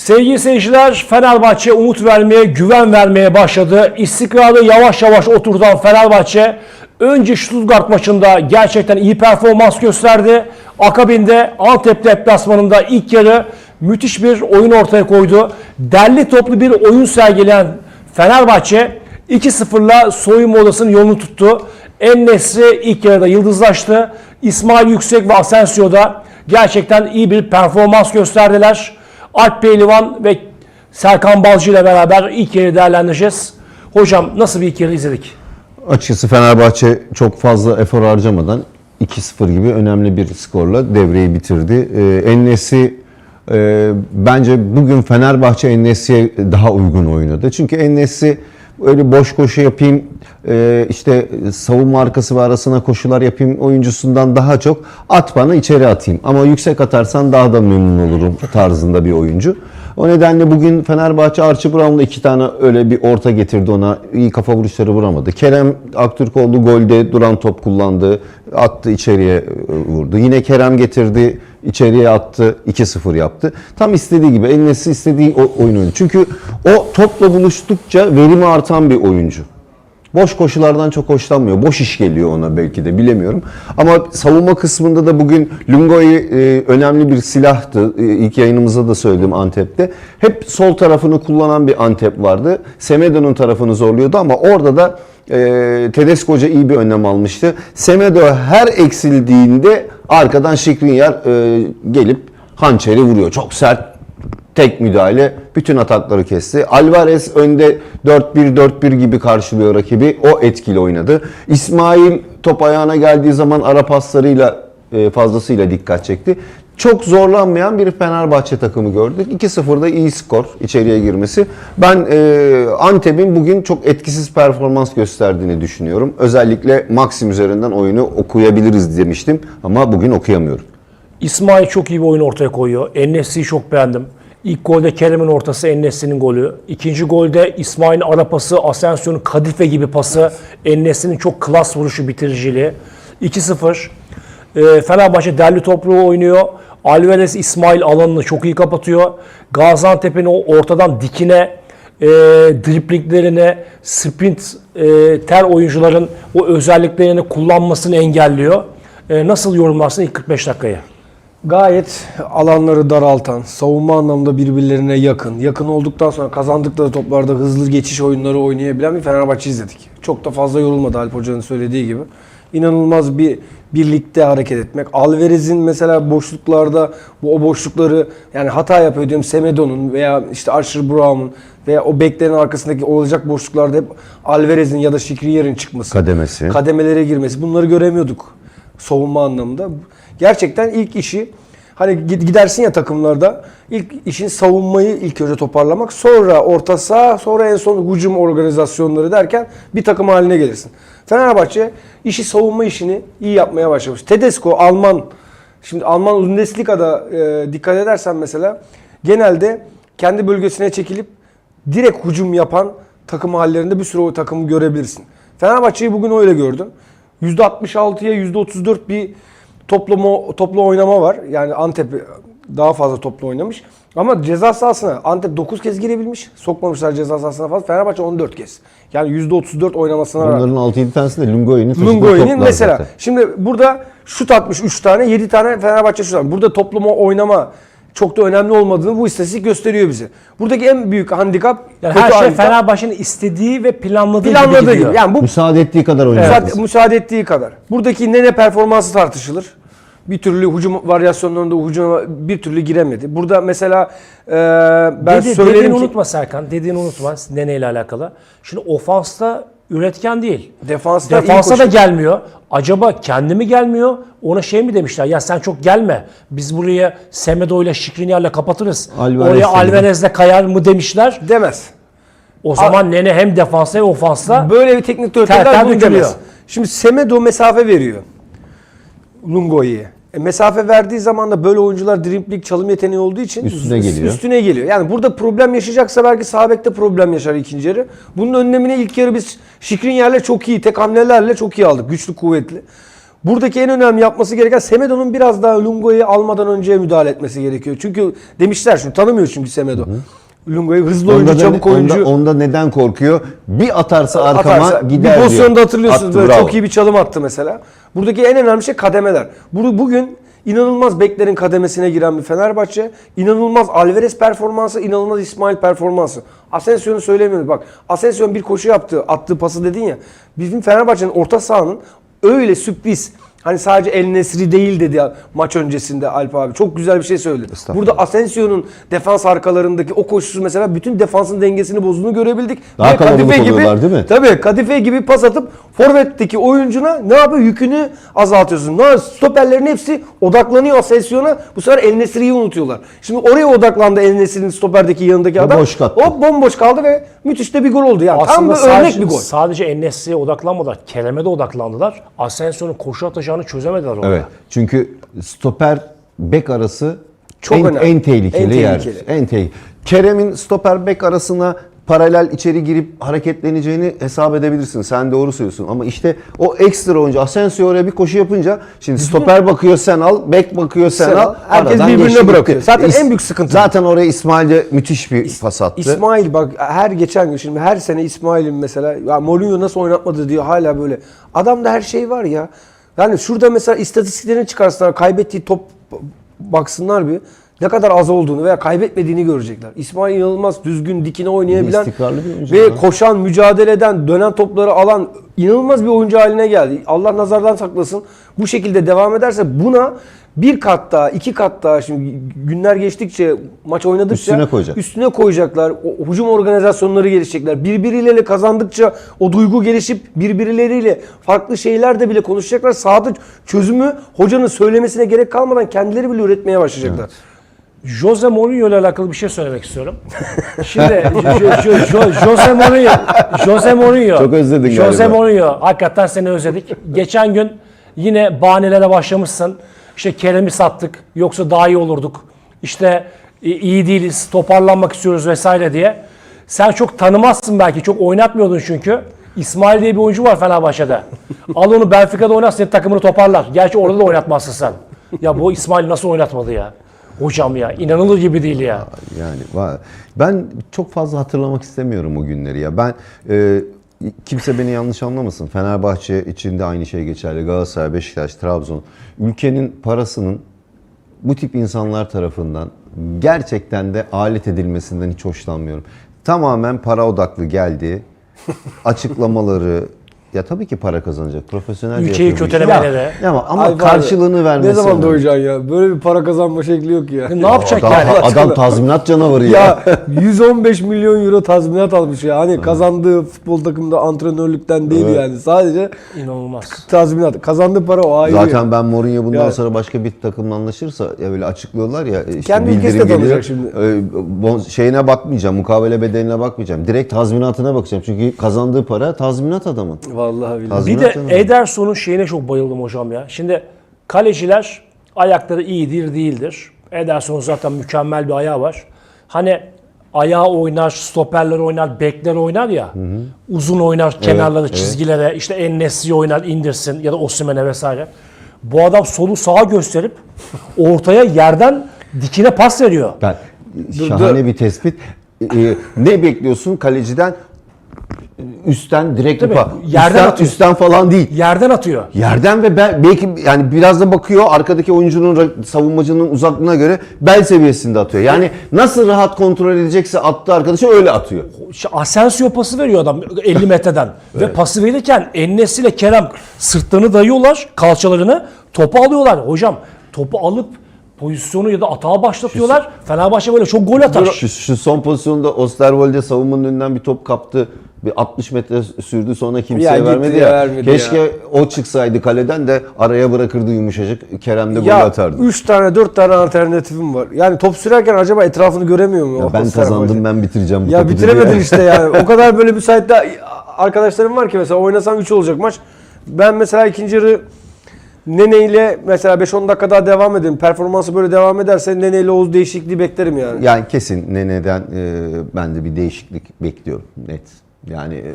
Sevgili seyirciler, Fenerbahçe umut vermeye, güven vermeye başladı. İstikrarı yavaş yavaş oturtan Fenerbahçe önce Stuttgart maçında gerçekten iyi performans gösterdi. Akabinde Antep deplasmanında ilk yarı müthiş bir oyun ortaya koydu. Derli toplu bir oyun sergileyen Fenerbahçe 2-0'la soyunma odasının yolunu tuttu. En-Nesyri ilk yarıda yıldızlaştı. İsmail Yüksek ve Asensio da gerçekten iyi bir performans gösterdiler. Alp Pehlivan ve Serkan Balcı ile beraber ilk yarı değerlendireceğiz. Hocam nasıl bir ilk yarı izledik? Açıkçası Fenerbahçe çok fazla efor harcamadan 2-0 gibi önemli bir skorla devreyi bitirdi. Ee, Ennesi e, bence bugün Fenerbahçe Ennesi'ye daha uygun oynadı. Çünkü Ennesi öyle boş koşu yapayım, e, işte savunma arkası ve arasına koşular yapayım oyuncusundan daha çok at bana içeri atayım. Ama yüksek atarsan daha da memnun olurum tarzında bir oyuncu. O nedenle bugün Fenerbahçe Archie Brown'la iki tane öyle bir orta getirdi ona. iyi kafa vuruşları vuramadı. Kerem Aktürkoğlu golde duran top kullandı. Attı içeriye e, vurdu. Yine Kerem getirdi içeriye attı 2-0 yaptı. Tam istediği gibi Elinesi istediği oyun oynadı. Çünkü o topla buluştukça verimi artan bir oyuncu. Boş koşulardan çok hoşlanmıyor. Boş iş geliyor ona belki de bilemiyorum. Ama savunma kısmında da bugün Lungo'yu e, önemli bir silahtı. E, ilk yayınımızda da söyledim Antep'te. Hep sol tarafını kullanan bir Antep vardı. Semedo'nun tarafını zorluyordu ama orada da e, Tedesco Hoca iyi bir önlem almıştı. Semedo her eksildiğinde arkadan Şikrinyar e, gelip hançeri vuruyor. Çok sert tek müdahale bütün atakları kesti. Alvarez önde 4-1-4-1 gibi karşılıyor rakibi. O etkili oynadı. İsmail top ayağına geldiği zaman ara paslarıyla e, fazlasıyla dikkat çekti. Çok zorlanmayan bir Fenerbahçe takımı gördük. 2-0'da iyi skor içeriye girmesi. Ben e, Antep'in bugün çok etkisiz performans gösterdiğini düşünüyorum. Özellikle Maxim üzerinden oyunu okuyabiliriz demiştim ama bugün okuyamıyorum. İsmail çok iyi bir oyun ortaya koyuyor. Ennesi'yi çok beğendim. İlk golde Kerem'in ortası Ennesi'nin golü. İkinci golde İsmail'in ara pası, Asensio'nun kadife gibi pası, Ennesi'nin çok klas vuruşu bitiriciliği. 2-0. Ee, Fenerbahçe derli toplu oynuyor. Alvarez İsmail alanını çok iyi kapatıyor. Gaziantep'in o ortadan dikine e, dripliklerine, sprint e, ter oyuncuların o özelliklerini kullanmasını engelliyor. E, nasıl yorumlarsın ilk 45 dakikayı? Gayet alanları daraltan, savunma anlamında birbirlerine yakın, yakın olduktan sonra kazandıkları toplarda hızlı geçiş oyunları oynayabilen bir Fenerbahçe izledik. Çok da fazla yorulmadı Alp Hoca'nın söylediği gibi. İnanılmaz bir birlikte hareket etmek. Alvarez'in mesela boşluklarda bu o boşlukları yani hata yapıyor diyorum Semedo'nun veya işte Archer Brown'un veya o beklerin arkasındaki olacak boşluklarda hep Alvarez'in ya da Şikriyer'in çıkması. Kademesi. Kademelere girmesi. Bunları göremiyorduk savunma anlamında. Gerçekten ilk işi hani gid- gidersin ya takımlarda ilk işin savunmayı ilk önce toparlamak sonra orta saha sonra en son hücum organizasyonları derken bir takım haline gelirsin. Fenerbahçe işi savunma işini iyi yapmaya başlamış. Tedesco Alman şimdi Alman Bundesliga'da e, dikkat edersen mesela genelde kendi bölgesine çekilip direkt hücum yapan takım hallerinde bir sürü o takımı görebilirsin. Fenerbahçe'yi bugün öyle gördüm. %66'ya %34 bir toplama, toplu oynama var. Yani Antep daha fazla toplu oynamış. Ama ceza sahasına Antep 9 kez girebilmiş. Sokmamışlar ceza sahasına fazla. Fenerbahçe 14 kez. Yani %34 oynamasına rağmen. Bunların 6-7 tanesi de Lungoy'un toplar mesela. zaten. Şimdi burada şut atmış 3 tane, 7 tane Fenerbahçe şut atmış. Burada toplama oynama çok da önemli olmadığını bu istatistik gösteriyor bize. Buradaki en büyük handikap Yani her şey handikap, Fenerbahçe'nin istediği ve planladığı, planladığı gibi gidiyor. Yani bu Müsaade ettiği kadar oynadı. müsaade, müsaade ettiği kadar. Buradaki Nene performansı tartışılır. Bir türlü hücum varyasyonlarında hücuma bir türlü giremedi. Burada mesela e, ben Dedi, söylerim dediğini ki unutma Serkan. Dediğini unutma. Nene ile alakalı. Şimdi ofansta üretken değil. Defansta Defansa da gelmiyor. Acaba kendi mi gelmiyor? Ona şey mi demişler? Ya sen çok gelme. Biz buraya Semedo ile Şikrinyar'la kapatırız. Alvarez Oraya. Alvarez'le kayar mı demişler. demez. O zaman Nene hem defansta hem ofansta Böyle bir teknik direktörler bunu demez. Şimdi Semedo mesafe veriyor. Lungo'yu. E, mesafe verdiği zaman da böyle oyuncular dribling çalım yeteneği olduğu için Üstüne üst- geliyor. Üstüne geliyor. Yani burada problem yaşayacaksa belki sağ bekte problem yaşar ikinci yarı. Bunun önlemini ilk yarı biz Şikrinyar'la çok iyi, tek hamlelerle çok iyi aldık. Güçlü, kuvvetli. Buradaki en önemli yapması gereken Semedo'nun biraz daha Lungo'yu almadan önce müdahale etmesi gerekiyor. Çünkü demişler şunu tanımıyor çünkü Semedo. Lungo'yu hızlı oyuncu, Onda, da- çabuk oyuncu. onda, onda neden korkuyor? Bir atarsa arkama atarsa. gider Bir pozisyonda diyor. hatırlıyorsunuz Attı, böyle bravo. çok iyi bir çalım attı mesela. Buradaki en önemli şey kademeler. Bu- Bugün inanılmaz beklerin kademesine giren bir Fenerbahçe. inanılmaz Alvarez performansı, inanılmaz İsmail performansı. Asensio'nu söylemiyoruz. Bak Asensio bir koşu yaptı, attığı pası dedin ya. Bizim Fenerbahçe'nin orta sahanın öyle sürpriz Hani sadece El Nesri değil dedi ya maç öncesinde Alp abi. Çok güzel bir şey söyledi. Burada Asensio'nun defans arkalarındaki o koşusu mesela bütün defansın dengesini bozduğunu görebildik. Daha Ve Kadife gibi, değil mi? Tabii kadife gibi pas atıp forvetteki oyuncuna ne yapıyor? Yükünü azaltıyorsun. Ne stoperlerin hepsi odaklanıyor Asensio'na. Bu sefer El Nesri'yi unutuyorlar. Şimdi oraya odaklandı El Nesri'nin stoperdeki yanındaki adam. boş kattı. Hop bomboş kaldı ve müthiş de bir gol oldu. Yani tam bir Aslında örnek sadece, bir gol. sadece Enes'e odaklanmadılar. Kerem'e de odaklandılar. Asensio'nun koşu atacağını çözemediler orada. Evet. Çünkü stoper bek arası Çok en, önemli. en tehlikeli En yer. tehlikeli. En tehlikeli. Kerem'in stoper bek arasına paralel içeri girip hareketleneceğini hesap edebilirsin. Sen doğru söylüyorsun. Ama işte o ekstra oyuncu Asensio oraya bir koşu yapınca şimdi stoper bakıyor sen al, bek bakıyor sen, Sen al. Herkes birbirine bırakıyor. gitti. Zaten en büyük sıkıntı. Zaten oraya İsmail'de müthiş bir pas attı. İsmail bak her geçen gün şimdi her sene İsmail'in mesela ya Mourinho nasıl oynatmadı diyor hala böyle. Adamda her şey var ya. Yani şurada mesela istatistiklerini çıkarsınlar kaybettiği top baksınlar bir. Ne kadar az olduğunu veya kaybetmediğini görecekler. İsmail inanılmaz düzgün dikine oynayabilen ve ya. koşan, mücadele eden, dönen topları alan inanılmaz bir oyuncu haline geldi. Allah nazardan saklasın. Bu şekilde devam ederse buna bir kat daha, iki kat daha şimdi günler geçtikçe, maç oynadıkça Üstüne koyacak. üstüne koyacaklar. O, hücum organizasyonları gelişecekler. Birbirleriyle kazandıkça o duygu gelişip birbirleriyle farklı şeyler de bile konuşacaklar. Sahada çözümü hocanın söylemesine gerek kalmadan kendileri bile üretmeye başlayacaklar. Jose Mourinho ile alakalı bir şey söylemek istiyorum. Şimdi Jo- Jo- Jo- Jose Mourinho, Jose Mourinho. Çok özledin Jose galiba. Mourinho. Hakikaten seni özledik. Geçen gün yine bahanelere başlamışsın. İşte Kerem'i sattık. Yoksa daha iyi olurduk. İşte i- iyi değiliz. Toparlanmak istiyoruz vesaire diye. Sen çok tanımazsın belki. Çok oynatmıyordun çünkü. İsmail diye bir oyuncu var Fenerbahçe'de. Al onu Benfica'da oynat senin takımını toparlar. Gerçi orada da oynatmazsın sen. Ya bu İsmail nasıl oynatmadı ya? Hocam ya inanılır gibi değil ya. Yani ben çok fazla hatırlamak istemiyorum o günleri ya. Ben e, kimse beni yanlış anlamasın. Fenerbahçe için de aynı şey geçerli. Galatasaray, Beşiktaş, Trabzon. Ülkenin parasının bu tip insanlar tarafından gerçekten de alet edilmesinden hiç hoşlanmıyorum. Tamamen para odaklı geldi. Açıklamaları ya tabii ki para kazanacak. Profesyonelce Ülkeyi kötelemeleri. Ya, ama, ama Ay karşılığını vermesi. Ne zaman önemli. doyacaksın ya? Böyle bir para kazanma şekli yok ya. Ne yapacak Adam, yani? adam tazminat canavarı ya. Ya 115 milyon euro tazminat almış ya. Hani kazandığı futbol takımında antrenörlükten değil Evet. yani. Sadece İnanılmaz. tazminat. Kazandığı para o ayrı. Zaten ben Mourinho bundan Ya- sonra başka bir takımla anlaşırsa ya böyle açıklıyorlar ya işte Kendi ülkesi bildirim de geliyor. şimdi. Ee, şeyine bakmayacağım, mukavele bedeline bakmayacağım. Direkt tazminatına bakacağım. Çünkü kazandığı para tazminat adamın. Vallahi billahi. Bir Tazminat de adamın. Ederson'un şeyine çok bayıldım hocam ya. Şimdi kaleciler ayakları iyidir değildir. Ederson'un zaten mükemmel bir ayağı var. Hani ayağı oynar, stoperler oynar, bekler oynar ya. Uzun oynar kenarları, evet. çizgilere. işte En-Nesyri oynar, indirsin ya da Osimhen'e vesaire. Bu adam solu sağa gösterip ortaya yerden dikine pas veriyor. Ben, şahane bir tespit. Ee, ne bekliyorsun kaleciden? Üstten direkt Tabii, bir pa- yerden üstten, atıyor. üstten falan değil. Yerden atıyor. Yerden ve ben, belki yani biraz da bakıyor arkadaki oyuncunun savunmacının uzaklığına göre bel seviyesinde atıyor. Yani nasıl rahat kontrol edecekse attığı arkadaşı öyle atıyor. Asensio pası veriyor adam 50 metreden. Ve pası verirken Enes ile Kerem sırtlarını dayıyorlar, kalçalarını, topu alıyorlar. Hocam topu alıp pozisyonu ya da atağa başlatıyorlar. Fenerbahçe böyle çok gol atar. Şu, şu son pozisyonda Osterwolde savunmanın önünden bir top kaptı. Bir 60 metre sürdü sonra kimseye Ya vermedi ya, vermedi Keşke ya. o çıksaydı kaleden de araya bırakırdı yumuşacık. Kerem de gol Ya atardı. 3 tane 4 tane alternatifim var. Yani top sürerken acaba etrafını göremiyor mu? Ya o ben kazandım ben bitireceğim bu Ya bitiremedin ya. işte yani. O kadar böyle bir saatte arkadaşlarım var ki mesela oynasam 3 olacak maç. Ben mesela ikinci yarı Nene ile mesela 5-10 dakika daha devam edeyim. Performansı böyle devam ederse Nene ile Oğuz değişikliği beklerim yani. Yani kesin Nene'den e, ben de bir değişiklik bekliyorum net. Yani e,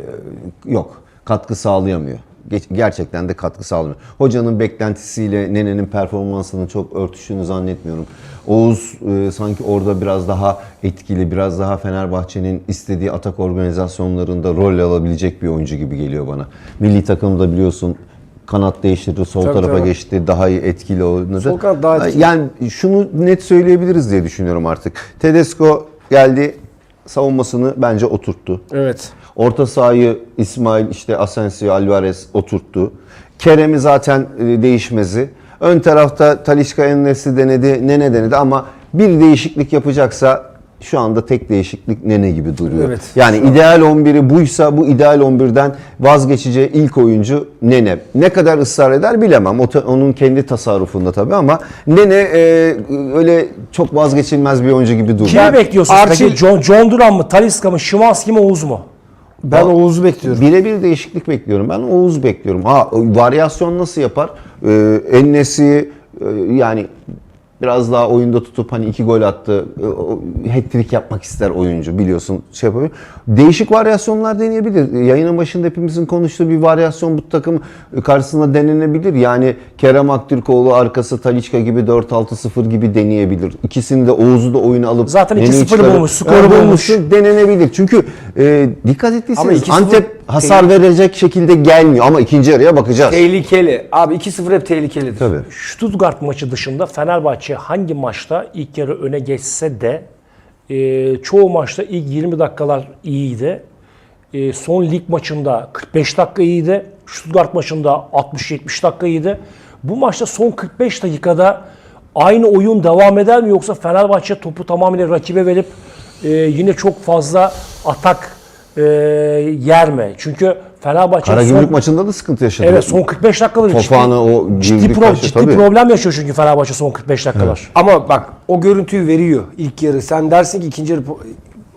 yok katkı sağlayamıyor. gerçekten de katkı sağlamıyor. Hocanın beklentisiyle Nene'nin performansının çok örtüştüğünü zannetmiyorum. Oğuz e, sanki orada biraz daha etkili, biraz daha Fenerbahçe'nin istediği atak organizasyonlarında rol alabilecek bir oyuncu gibi geliyor bana. Milli takımda biliyorsun kanat değiştirdi, sol Tabii, tarafa tabii. geçti, daha iyi etkili oynadı. Sol kanat daha etkili. Yani şunu net söyleyebiliriz diye düşünüyorum artık. Tedesco geldi, savunmasını bence oturttu. Evet. Orta sahayı İsmail, işte Asensio, Alvarez oturttu. Kerem'i zaten e, değişmezi. Ön tarafta Talisca Enes'i denedi, Nene denedi ama bir değişiklik yapacaksa şu anda tek değişiklik Nene gibi duruyor. Evet. Yani ideal 11'i buysa bu ideal 11'den vazgeçeceği ilk oyuncu Nene. Ne kadar ısrar eder bilemem. O ta- onun kendi tasarrufunda tabii ama Nene e, öyle çok vazgeçilmez bir oyuncu gibi duruyor. Kimi bekliyorsunuz Archie- peki? John, John Duran mı, Talisca mı, Şimanski mi, Oğuz mu? Ben Oğuz'u bekliyorum. Birebir değişiklik bekliyorum. Ben Oğuz bekliyorum. Ha varyasyon nasıl yapar? Ee, Ennesi e, yani biraz daha oyunda tutup hani iki gol attı. e, Hat-trick yapmak ister oyuncu biliyorsun şey yapabilir. Değişik varyasyonlar deneyebilir. Yayının başında hepimizin konuştuğu bir varyasyon bu takım karşısında denenebilir. Yani Kerem Aktürkoğlu arkası Taliçka gibi 4-6-0 gibi deneyebilir. İkisini de Oğuz'u da oyuna alıp Zaten Nene'yi 2-0 çıkarıp- bulmuş, skoru bulmuş. denenebilir. Çünkü e, dikkat ettiyseniz 2-0 Antep hasar verecek şekilde gelmiyor ama ikinci yarıya bakacağız. Tehlikeli. Abi 2-0 hep tehlikelidir. Tabii. Stuttgart maçı dışında Fenerbahçe hangi maçta ilk yarı öne geçse de e, çoğu maçta ilk 20 dakikalar iyiydi. E, son lig maçında 45 dakika iyiydi. Stuttgart maçında 60-70 dakika iyiydi. Bu maçta son 45 dakikada aynı oyun devam eder mi yoksa Fenerbahçe topu tamamıyla rakibe verip e, yine çok fazla atak e, yer mi? Çünkü Fenerbahçe Karagümrük son- maçında da sıkıntı yaşadı. Evet son 45 dakikaları Fofana o ciddi, pro- taşı, ciddi tabii. problem yaşıyor çünkü Fenerbahçe son 45 dakikalar. Ama bak o görüntüyü veriyor ilk yarı. Sen dersin ki ikinci yarı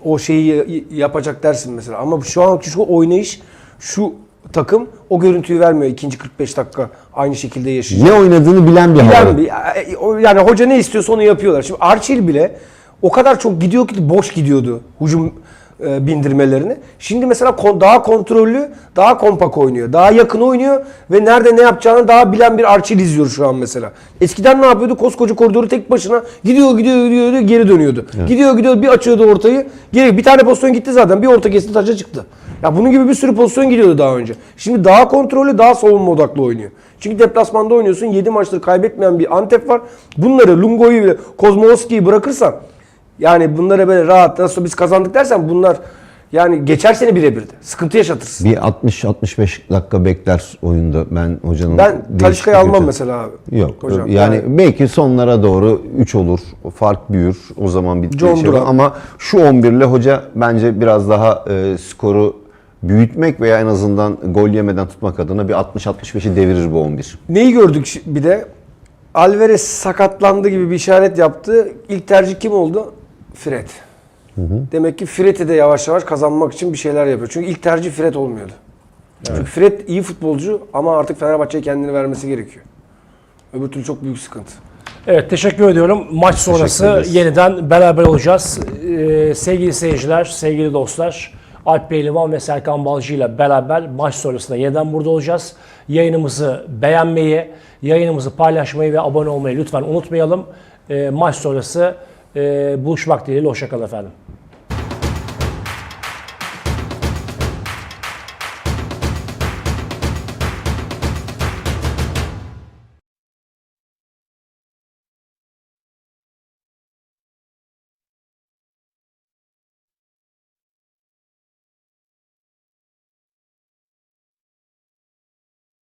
o şeyi yapacak dersin mesela. Ama şu anki şu oynayış şu takım o görüntüyü vermiyor ikinci 45 dakika aynı şekilde yaşayacak. Ne oynadığını bilen bir Bilen bir, e, o- yani hoca ne istiyorsa onu yapıyorlar. Şimdi Arçil bile o kadar çok gidiyor ki boş gidiyordu hücum e, bindirmelerini. Şimdi mesela kon- daha kontrollü, daha kompak oynuyor. Daha yakın oynuyor ve nerede ne yapacağını daha bilen bir Arçil izliyor şu an mesela. Eskiden ne yapıyordu? Koskoca koridoru tek başına gidiyor gidiyor gidiyor, gidiyor geri dönüyordu. Gidiyor gidiyor bir açıyordu ortayı. Geri bir tane pozisyon gitti zaten. Bir orta kesti taça çıktı. Ya bunun gibi bir sürü pozisyon gidiyordu daha önce. Şimdi daha kontrollü, daha savunma odaklı oynuyor. Çünkü deplasmanda oynuyorsun. 7 maçtır kaybetmeyen bir Antep var. Bunları Lungo'yu bile Kozmovski'yi bırakırsan yani bunlara böyle rahat nasıl biz kazandık dersen bunlar yani geçer seni birebir de. Sıkıntı yaşatırsın. Bir 60-65 dakika bekler oyunda ben hocanın Ben Talişka'yı almam mesela abi. Yok. Hocam, yani, yani- belki sonlara doğru 3 olur. Fark büyür. O zaman bir John şey Duran. Ama şu 11 ile hoca bence biraz daha e, skoru büyütmek veya en azından gol yemeden tutmak adına bir 60-65'i devirir bu 11. Neyi gördük bir de? Alvarez sakatlandı gibi bir işaret yaptı. İlk tercih kim oldu? Fred. Demek ki Fred'i de yavaş yavaş kazanmak için bir şeyler yapıyor. Çünkü ilk tercih Fred olmuyordu. Çünkü Fred iyi futbolcu ama artık Fenerbahçe'ye kendini vermesi gerekiyor. Öbür türlü çok büyük sıkıntı. Evet teşekkür ediyorum. Maç sonrası yeniden beraber olacağız. Ee, sevgili seyirciler, sevgili dostlar, Alp Beylivan ve Serkan Balcı ile beraber maç sonrasında yeniden burada olacağız. Yayınımızı beğenmeyi, yayınımızı paylaşmayı ve abone olmayı lütfen unutmayalım. Ee, maç sonrası e, buluşmak dileğiyle. Hoşçakalın efendim.